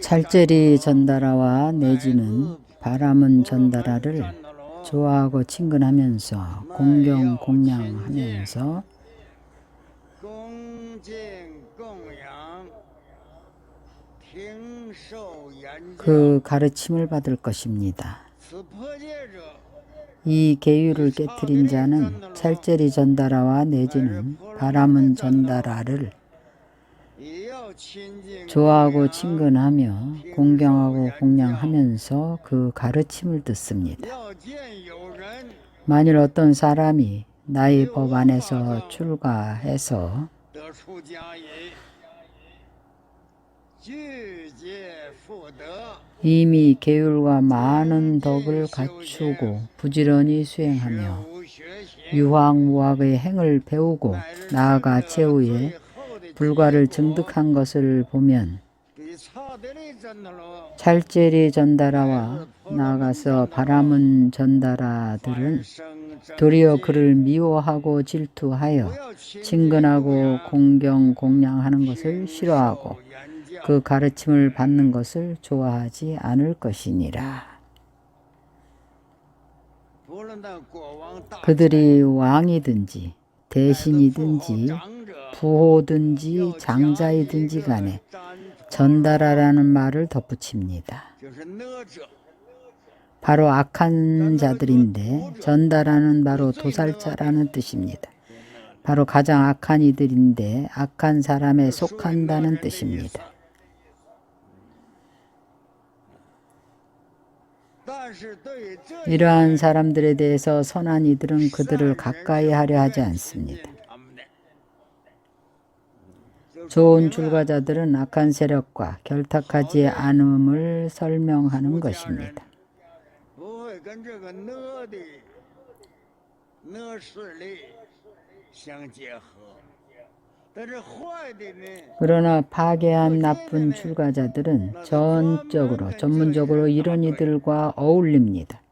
찰제리 전달아와 내지는 바람은 전달아를 좋아하고 친근하면서 공경 공양하면서 그 가르침을 받을 것입니다. 이 계율을 깨뜨린 자는 찰제리 전달아와 내지는 바람은 전달아를 좋아하고 친근하며 공경하고 공양하면서 그 가르침을 듣습니다. 만일 어떤 사람이 나의 법 안에서 출가해서 이미 계율과 많은 덕을 갖추고 부지런히 수행하며 유황무학의 행을 배우고 나아가 최후에 불과를 증득한 것을 보면 찰제리 전다라와 나아가서 바람은 전다라들은 도리어 그를 미워하고 질투하여 친근하고 공경 공양하는 것을 싫어하고 그 가르침을 받는 것을 좋아하지 않을 것이니라. 그들이 왕이든지 대신이든지 부호든지 장자이든지 간에 전달하라는 말을 덧붙입니다. 바로 악한 자들인데 전달하는 바로 도살자라는 뜻입니다. 바로 가장 악한 이들인데 악한 사람에 속한다는 뜻입니다. 이러한 사람들에 대해서 선한 이들은 그들을 가까이 하려 하지 않습니다. 좋은 출가자들은 악한 세력과 결탁하지 않음을 설명하는 것입니다. 그러나 파괴한 나쁜 출가자들은 전적으로 전문적으로 이런 이들과 어울립니다.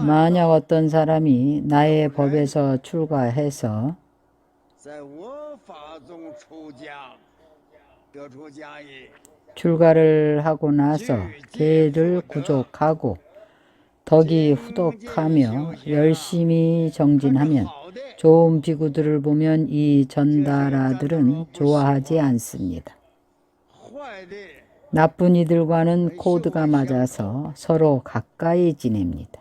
만약 어떤 사람이 나의 네. 법에서 출가해서 출가를 하고 나서 계를 구족하고 덕이 후덕하며 열심히 정진하면 좋은 비구들을 보면 이 전다라들은 좋아하지 않습니다. 나쁜 이들과는 코드가 맞아서 서로 가까이 지냅니다.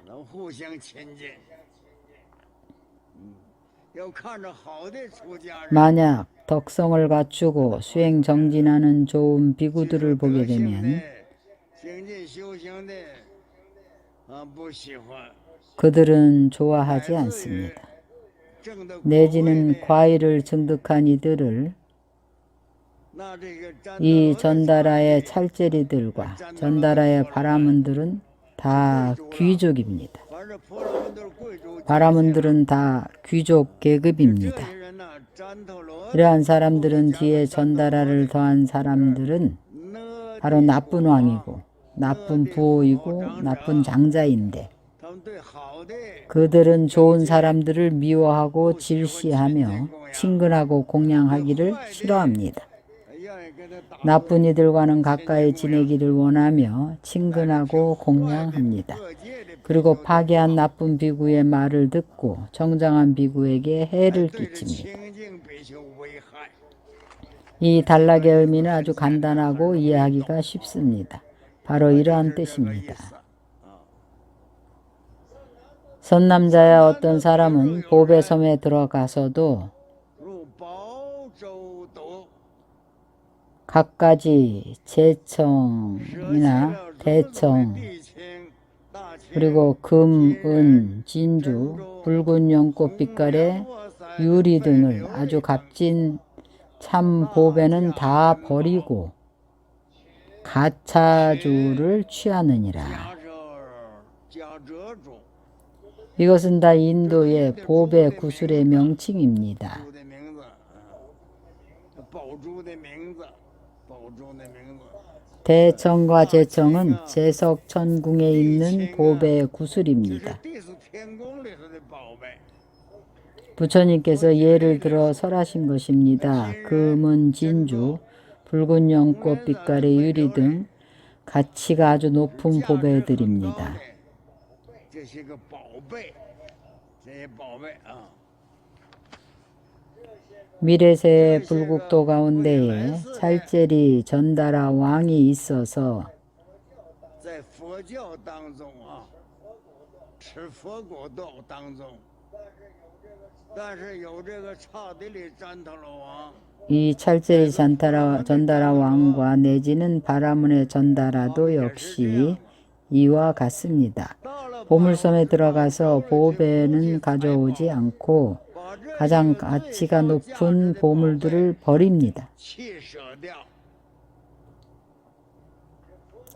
만약 덕성을 갖추고 수행 정진하는 좋은 비구들을 보게 되면 그들은 좋아하지 않습니다. 내지는 과일을 증득한 이들을 이 전달아의 찰제리들과 전달아의 바라문들은 다 귀족입니다. 바라문들은 다 귀족 계급입니다. 이러한 사람들은 뒤에 전달아를 더한 사람들은 바로 나쁜 왕이고 나쁜 부호이고 나쁜 장자인데 그들은 좋은 사람들을 미워하고 질시하며 친근하고 공양하기를 싫어합니다. 나쁜 이들과는 가까이 지내기를 원하며 친근하고 공양합니다. 그리고 파괴한 나쁜 비구의 말을 듣고 정장한 비구에게 해를 끼칩니다. 이 단락의 의미는 아주 간단하고 이해하기가 쉽습니다. 바로 이러한 뜻입니다. 선남자야 어떤 사람은 보배섬에 들어가서도 각가지 재청이나 대청 그리고 금, 은, 진주, 붉은 연꽃 빛깔의 유리 등을 아주 값진 참보배는 다 버리고 가차주를 취하느니라. 이것은 다 인도의 보배 구슬의 명칭입니다. 대청과 제청은 제석 천궁에 있는 보배의 구슬입니다. 부처님께서 예를 들어 설하신 것입니다. 금은 진주, 붉은 연꽃 빛깔의 유리 등 가치가 아주 높은 보배들입니다. 미래세 불국도 가운데에 찰제리 전다라 왕이 있어서 이 찰제리 전달아, 전달아 왕과 내지는 바라문의 전다라도 역시 이와 같습니다. 보물섬에 들어가서 보배는 가져오지 않고 가장 가치가 높은 보물들을 버립니다.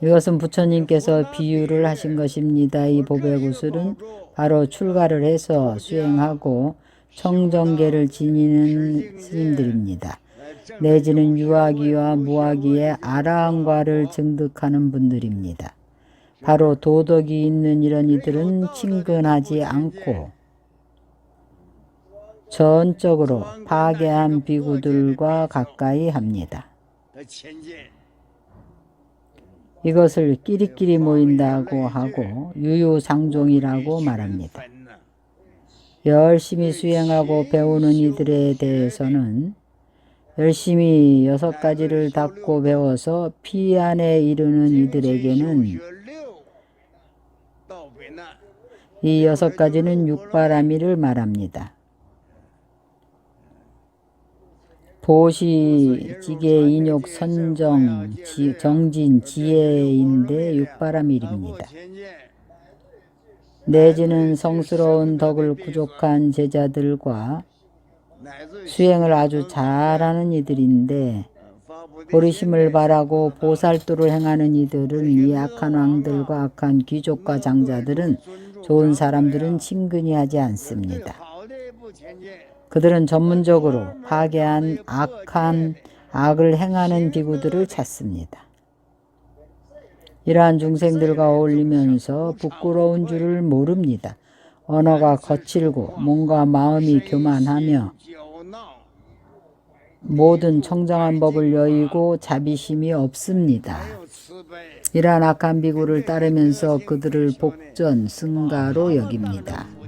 이것은 부처님께서 비유를 하신 것입니다. 이 보배구슬은 바로 출가를 해서 수행하고 청정계를 지니는 스님들입니다. 내지는 유아기와 무아기의 아랑과를 증득하는 분들입니다. 바로 도덕이 있는 이런 이들은 친근하지 않고 전적으로 파괴한 비구들과 가까이 합니다. 이것을 끼리끼리 모인다고 하고 유유상종이라고 말합니다. 열심히 수행하고 배우는 이들에 대해서는 열심히 여섯 가지를 닦고 배워서 피안에 이르는 이들에게는 이 여섯 가지는 육바라미를 말합니다. 보시, 지게 인욕 선정, 지, 정진, 지혜인데 육바라밀입니다. 내지는 성스러운 덕을 구족한 제자들과 수행을 아주 잘하는 이들인데 버리심을 바라고 보살도를 행하는 이들은 이 악한 왕들과 악한 귀족과 장자들은 좋은 사람들은 친근히 하지 않습니다. 그들은 전문적으로 파괴한 악한 악을 행하는 비구들을 찾습니다. 이러한 중생들과 어울리면서 부끄러운 줄을 모릅니다. 언어가 거칠고 몸과 마음이 교만하며 모든 청정한 법을 여의고 자비심이 없습니다. 이러한 악한 비구를 따르면서 그들을 복전, 승가로 여깁니다.